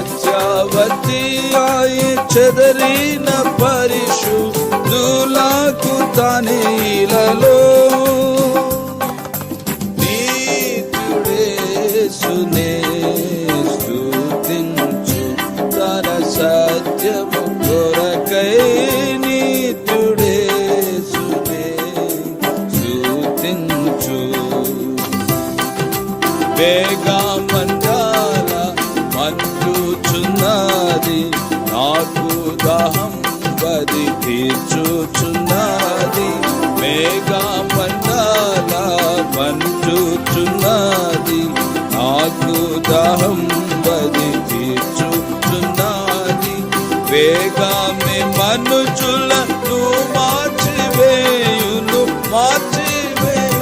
పశ్చావతి ఆయ చెదరిన పరిశుద్ధులకు తనీలలో. నీతుడేసునే స్తుతించు తన సత్యము కొరకై నీతుడేసునే స్తుతించు. వేగమండాల తీర్చుచున్నది మేఘా పండాల మండుచున్నది నాకు దాహం బది తీర్చుచున్నది. వేగామి వేగమే నువ్వు మార్చివేయును మార్చివేయునది.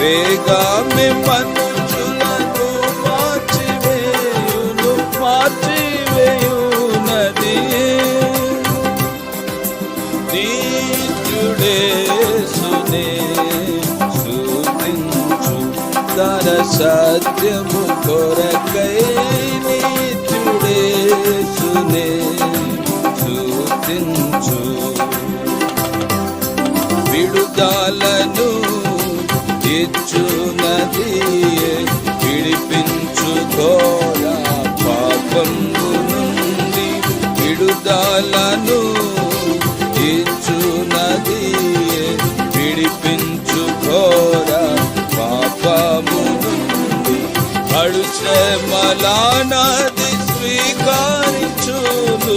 వేగామి మను సత్యము కొరకై నీచుడేసునే సూచించు. విడుదలను ఇచ్చునది విడిపించుకోరా పాపం నుండి విడుదలను అడుశ్రమలానది స్వీకరించును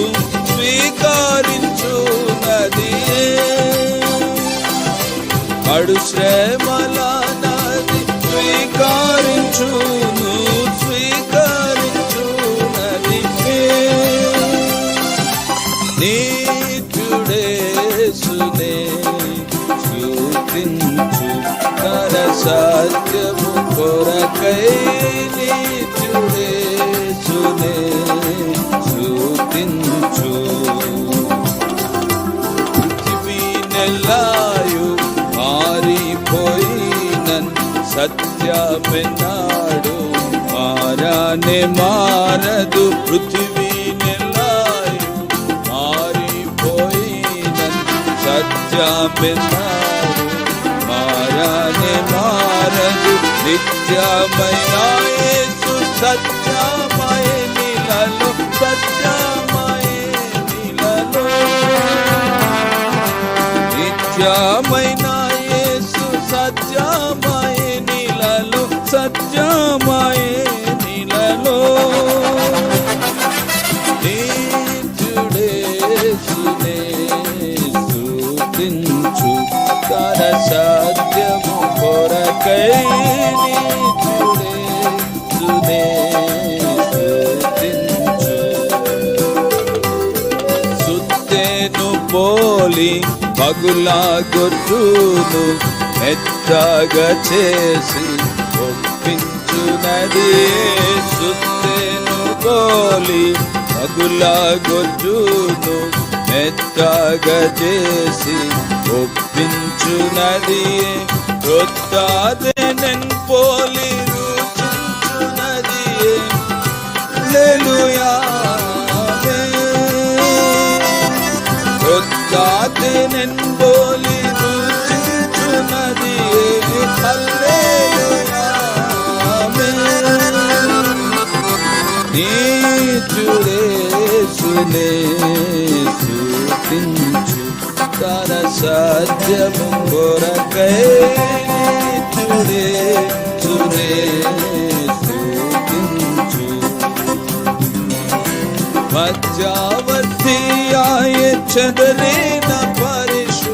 స్వీకరించునది. అడు శ్రమల నాది స్వీకరించును స్వీకరించునది. నీచుడేసునే సూచించు తన సత్యము కొరకై నీచుడే సత్యమెన్నాడు మారానే మారదు. పృథివీ నెల్లాయు మారిపోయినన్ సత్యమెన్నాడు మారానే మారదు. నిత్యమైన యేసు సత్యమయ నిలలో సత్యమయ నిలలో. నిత్యమైన యేసు సత్యమయ పగులా గొట్టును మెత్తగా చేసి ఒప్పించునది సుత్తెను గోలి పగులా గొట్టును మెత్తగా చేసి ఒప్పించునది రొత్తాదెనెన్ పోలి రుచించునది హల్లెలూయా. ఒక్కాతినెన్ బోలి రుచించునది హల్లెలూయా నీచుడేసునే తన సత్యము కొరకై నీచుడేసునే స్తుతించు మధ్యావర్తియాయ చదరిన పరిశుద్ధులకు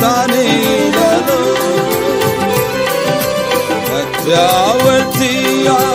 తనేలలో మధ్యావర్తియాయ